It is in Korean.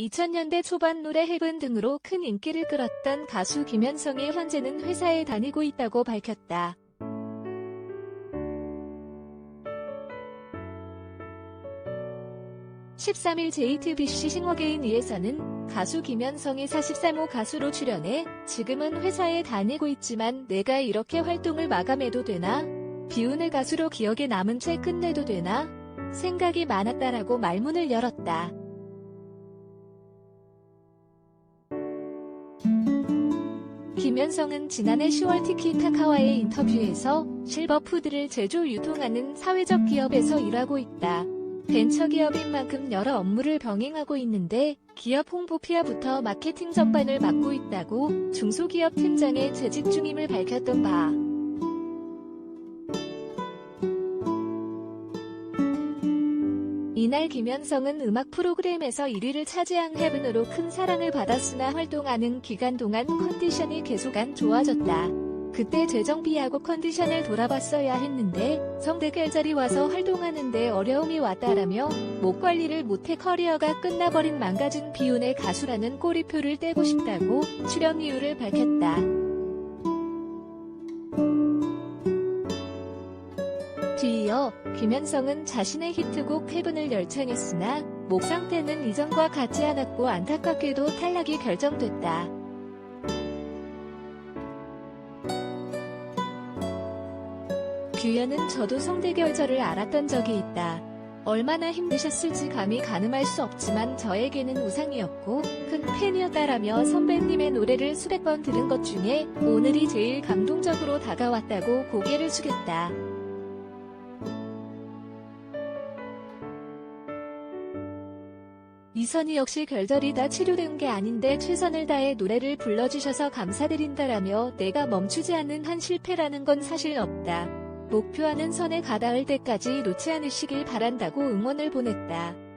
2000년대 초반 노래 헤븐 등으로 큰 인기를 끌었던 가수 김현성이 현재는 회사에 다니고 있다고 밝혔다. (13일) JTBC 싱어게인이에서는 가수 김현성이 43호 가수로 출연해 지금은 회사에 다니고 있지만 내가 이렇게 활동을 마감해도 되나? 비운의 가수로 기억에 남은 채 끝내도 되나? 생각이 많았다라고 말문을 열었다. 김현성은 지난해 10월 티키타카와의 인터뷰에서 실버푸드를 제조 유통하는 사회적 기업에서 일하고 있다. 벤처기업인 만큼 여러 업무를 병행하고 있는데 기업 홍보 피아부터 마케팅 전반을 맡고 있다고 중소기업 팀장에 재직 중임을 밝혔던 바. 이날 김현성은 음악 프로그램에서 1위를 차지한 헤븐으로 큰 사랑을 받았으나 활동하는 기간 동안 컨디션이 계속 안 좋아졌다. 그때 재정비하고 컨디션을 돌아봤어야 했는데 성대 결절이 와서 활동하는데 어려움이 왔다라며 목 관리를 못해 커리어가 끝나버린 망가진 비운의 가수라는 꼬리표를 떼고 싶다고 출연 이유를 밝혔다. 뒤이어 김현성은 자신의 히트곡 헤븐을 열창했으나 목 상태는 이전과 같지 않았고 안타깝게도 탈락이 결정됐다. 규현은 저도 성대결절을 알았던 적이 있다. 얼마나 힘드셨을지 감히 가늠할 수 없지만 저에게는 우상이었고 큰 팬이었다라며 선배님의 노래를 수백 번 들은 것 중에 오늘이 제일 감동적으로 다가왔다고 고개를 숙였다. 이선희 역시 결절이 다 치료된 게 아닌데 최선을 다해 노래를 불러주셔서 감사드린다라며 내가 멈추지 않는 한 실패라는 건 사실 없다. 목표하는 선에 가닿을 때까지 놓지 않으시길 바란다고 응원을 보냈다.